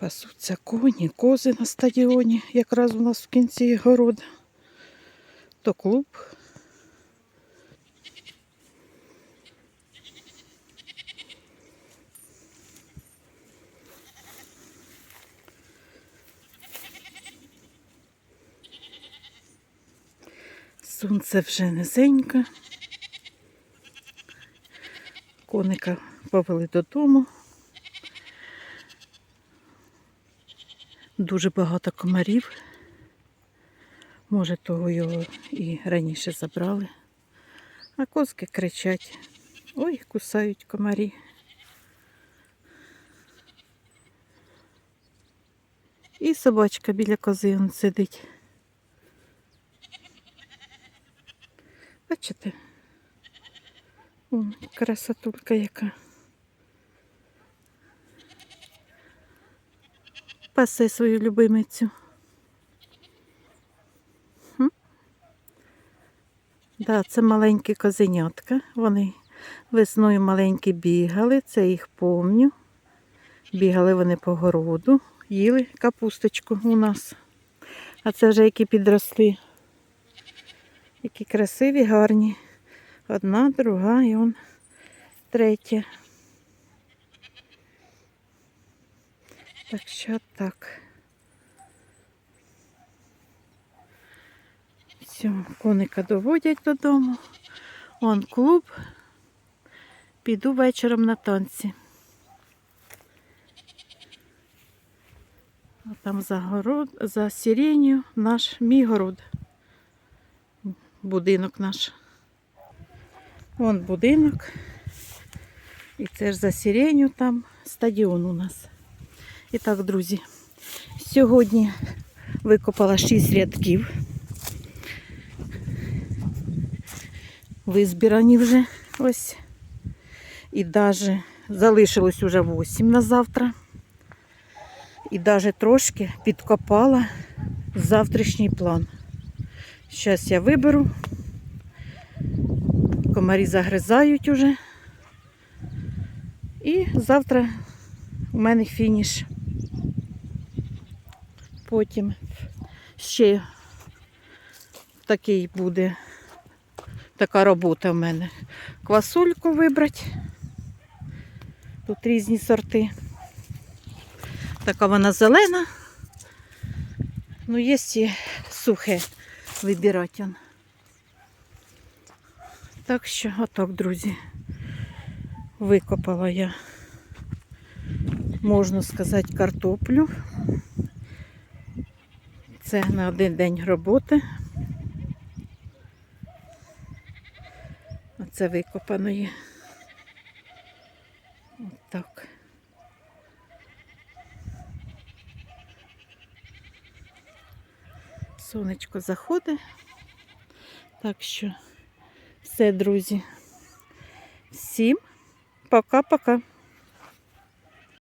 Пасуться коні, кози на стадіоні, якраз у нас в кінці города. То клуб. Сонце вже низеньке. Коника повели додому. Дуже багато комарів. Може, того його і раніше забрали. А козки кричать. Ой, кусають комарі. І собачка біля кози он сидить. Бачите? Вон, красотулька яка. Пасе свою любимицю. Хм? Да, це маленькі козенятка. Вони весною маленькі бігали, це їх помню. Бігали вони по городу, їли капусточку у нас. А це вже які підросли. Які красиві, гарні. Одна, друга і он третя. Так що так. Все, коника доводять додому. Он клуб. Піду вечором на танці. А там за город, за сиренью наш мій город. Будинок наш. Вон будинок. І це ж за сиренью там стадіон у нас. І так, друзі, сьогодні викопала 6 рядків. Визбирані вже ось. І навіть залишилось уже 8 на завтра. І навіть трошки підкопала завтрашній план. Зараз я виберу. Комарі загризають уже. І завтра у мене фініш. Потім ще такий буде така робота в мене. Квасольку вибрати. Тут різні сорти. Така вона зелена. Ну, є і сухе вибирати. Так що, отак, друзі, викопала я, можна сказати, картоплю. Це на один день роботи. Оце викопаної. Отак. Сонечко заходить. Так що все, друзі. Всім пока-пока.